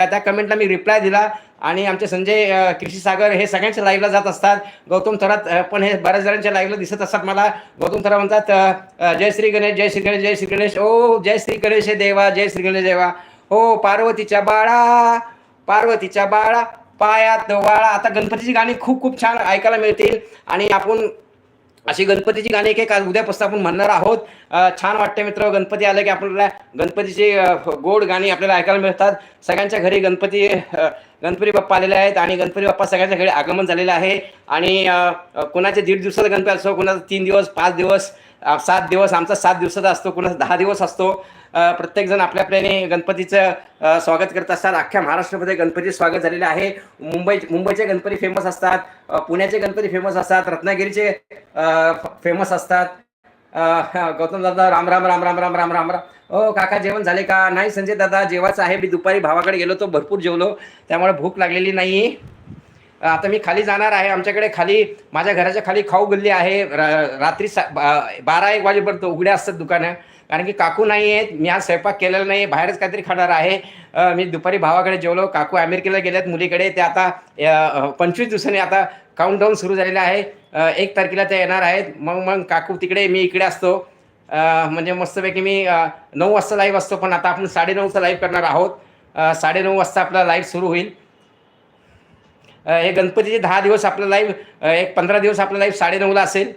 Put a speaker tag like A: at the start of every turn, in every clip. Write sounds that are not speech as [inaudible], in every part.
A: त्या कमेंटला मी रिप्लाय दिला आणि आमचे संजय कृषी सागर हे सगळ्यांच्या लाईव्हला जात असतात. गौतम थरात पण हे बऱ्याच जणांच्या लाईव्हला दिसत असतात मला. गौतम थरा म्हणतात जय श्री गणेश जय श्री गणेश जय श्री गणेश. ओ जय श्री गणेश देवा जय श्री गणेश देवा. हो पार्वतीच्या बाळा पार्वतीच्या बाळा पायात वाळा. आता गणपतीची गाणी खूप खूप छान ऐकायला मिळतील. आणि आपण अशी गणपतीची गाणी एक एक आज उद्यापासून आपण म्हणणार आहोत. छान वाटते मित्र गणपती आलं की आपल्याला गणपतीची गोड गाणी आपल्याला ऐकायला मिळतात. सगळ्यांच्या घरी गणपती गणपती बाप्पा आलेले आहेत आणि गणपती बाप्पा सगळ्यांच्या घरी आगमन झालेलं आहे. आणि अ, कुणाचे दीड दिवसाचा गणपती असतो कुणाचा तीन दिवस पाच दिवस सात दिवस आमचा सात दिवसाचा असतो कुणाचा दहा दिवस असतो. प्रत्येकजण आपल्या आपल्याने गणपतीचं स्वागत करत असतात. अख्ख्या महाराष्ट्रामध्ये गणपती स्वागत झालेलं आहे. मुंबई मुंबईचे गणपती फेमस असतात. पुण्याचे गणपती फेमस असतात. रत्नागिरीचे फेमस असतात. गौतम दादा राम राम राम राम राम राम राम राम. ओ काका जेवण झाले का? नाही संजय दादा जेवायचं आहे. मी दुपारी भावाकडे गेलो तो भरपूर जेवलो. त्यामुळे भूक लागलेली नाही आता मी खाली जाणार आहे. आमच्याकडे खाली माझ्या घराच्या खाली खाऊ गल्ली आहे. र- रात्री सा बा- बारा एक वाजेपर्यंत उघड्या असतात दुकानं. कारण की काकू नाही आहेत. मी आज स्वयंपाक केलेला नाही. बाहेरच काहीतरी खाणार आहे. मी दुपारी भावाकडे जेवलो. काकू अमेरिकेला गेल्यात मुलीकडे. ते आता पंचवीस दिवसांनी आता काउंटडाऊन सुरू झालेलं आहे. एक तारखेला ते येणार आहेत. मग मग काकू तिकडे मी इकडे असतो. म्हणजे मस्तपैकी मी नऊ वाजता लाईव्ह असतो. पण आता आपण साडेनऊचा लाईव्ह करणार आहोत. साडेनऊ वाजता आपला लाईव्ह सुरू होईल. हे गणपतीचे दहा दिवस आपलं लाईव्ह एक पंधरा दिवस आपलं लाईव्ह साडेनऊला असेल.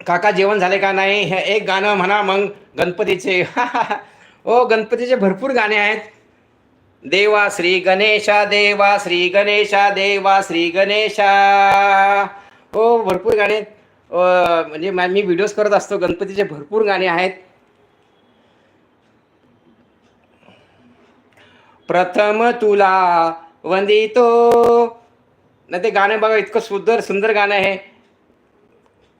A: काका जेवण झाले का नाही? हे एक गाणं म्हणा मग गणपतीचे. [laughs] ओ गणपतीचे भरपूर गाणे आहेत. देवा श्री गणेशा देवा श्री गणेशा देवा श्री गणेशा. हो भरपूर गाणे आहेत. म्हणजे मी व्हिडिओज करत असतो. गणपतीचे भरपूर गाणे आहेत. प्रथम तुला वंदितो. नाही ते गाणं बघा इतकं सुंदर सुंदर गाणं आहे.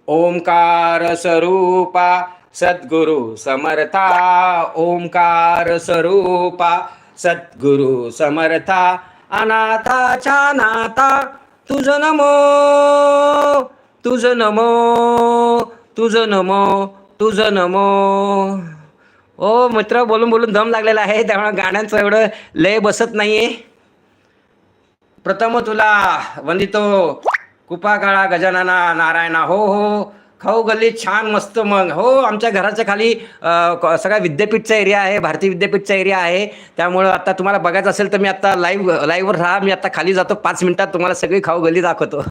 A: ओंकार स्वरूपा सद्गुरु समर्था. ओंकार स्वरूपा सद्गुरु समर्था. अनाथाच्या नाथा तुझ नमो तुझ नमो तुझ नमो तुझ नमो. ओ मित्र बोलून बोलून दम लागलेला आहे. त्यामुळे गाण्यांचं एवढं लय बसत नाहीये. प्रथम तुला वंदितो. कुपा काळा गजानना नारायणा. हो हो. खाऊ गल्ली छान मस्त मग. हो आमच्या घराच्या खाली सगळा विद्यापीठचा एरिया आहे भारतीय विद्यापीठचा एरिया आहे. त्यामुळं आता तुम्हाला बघायचं असेल तर मी आता लाईव्ह लाईव्हवर राहा. मी आता खाली जातो पाच मिनिटात तुम्हाला सगळी खाऊ गल्ली दाखवतो.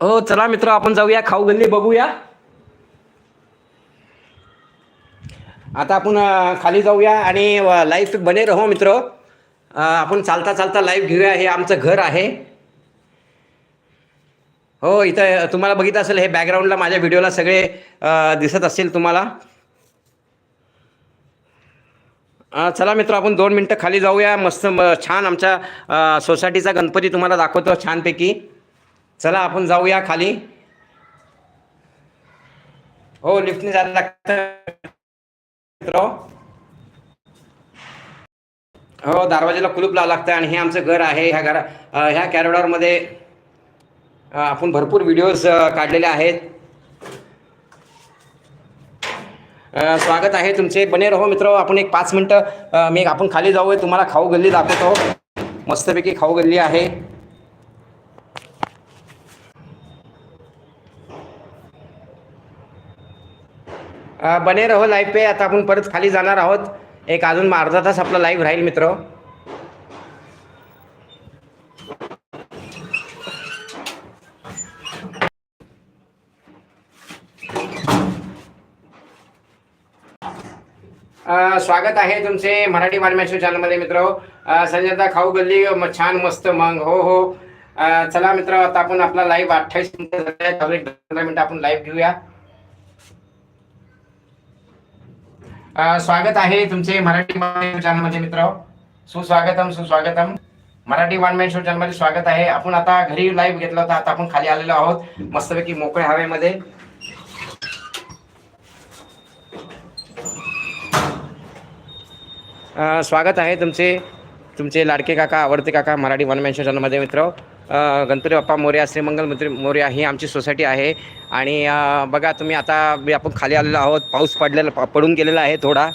A: हो चला मित्र आपण जाऊया खाऊ गल्ली बघूया. आता आपण खाली जाऊया आणि लाईव्ह बने रहो मित्र. आपण चालता चालता लाईव्ह घेऊया. हे आमचं घर आहे. हो इथं तुम्हाला बघितलं असेल हे बॅकग्राऊंडला माझ्या व्हिडिओला सगळे दिसत असतील तुम्हाला. चला मित्र आपण दोन मिनटं खाली जाऊया. मस्त म- छान आमच्या सोसायटीचा गणपती तुम्हाला दाखवतो छानपैकी. चला आपण जाऊया खाली. हो लिफ्टने जायला लागतं. मित्र हो दरवाजाला कुलूप लावं लागतं आणि हे आमचं घर आहे. ह्या घरा ह्या कॅरिडॉरमध्ये आपण भरपूर व्हिडिओज काढलेले आहेत. स्वागत आहे तुमचे. बने रहो मित्र आपण एक पाच मिनटं मी आपण खाली जाऊया. तुम्हाला खाऊ गल्ली दाखवतो. मस्तपैकी खाऊ गल्ली आहे. बने रहो लाईफ पे आता आपण परत खाली जाणार आहोत. एक अजून अर्धा तास आपला लाईव्ह राहील मित्र. स्वागत आहे तुमचे मराठी बालमेश्वर चॅनलमध्ये मित्र. संजयदा खाऊ गल्ली छान मस्त मग हो हो. चला मित्र आता आपण आपला लाईव्ह अठ्ठावीस मिनिटं झाले. आहेत. पंधरा मिनिटं आपण लाईव्ह घेऊया. स्वागत आहे तुमचे मराठी चॅनलमध्ये मित्र सुस्वागतम सुस्वागतम. मराठी वन मॅन शो चॅनलमध्ये स्वागत आहे. आपण आता घरी लाईव्ह घेतला होता. आता आपण खाली आलेलो आहोत. मस्तपैकी मोकळ्या हवेमध्ये. स्वागत आहे तुमचे तुमचे लाडके काका आवडते काका मराठी वन मॅन शो चॅनलमध्ये मित्र गणपती बाप्पा मोर्या श्रीमंगल मंत्री मोर्या ही आमची सोसायटी आहे. आणि बघा तुम्ही आता मी आपण खाली आलेलो आहोत. पाऊस पडलेला प- पडून गेलेला आहे थोडा.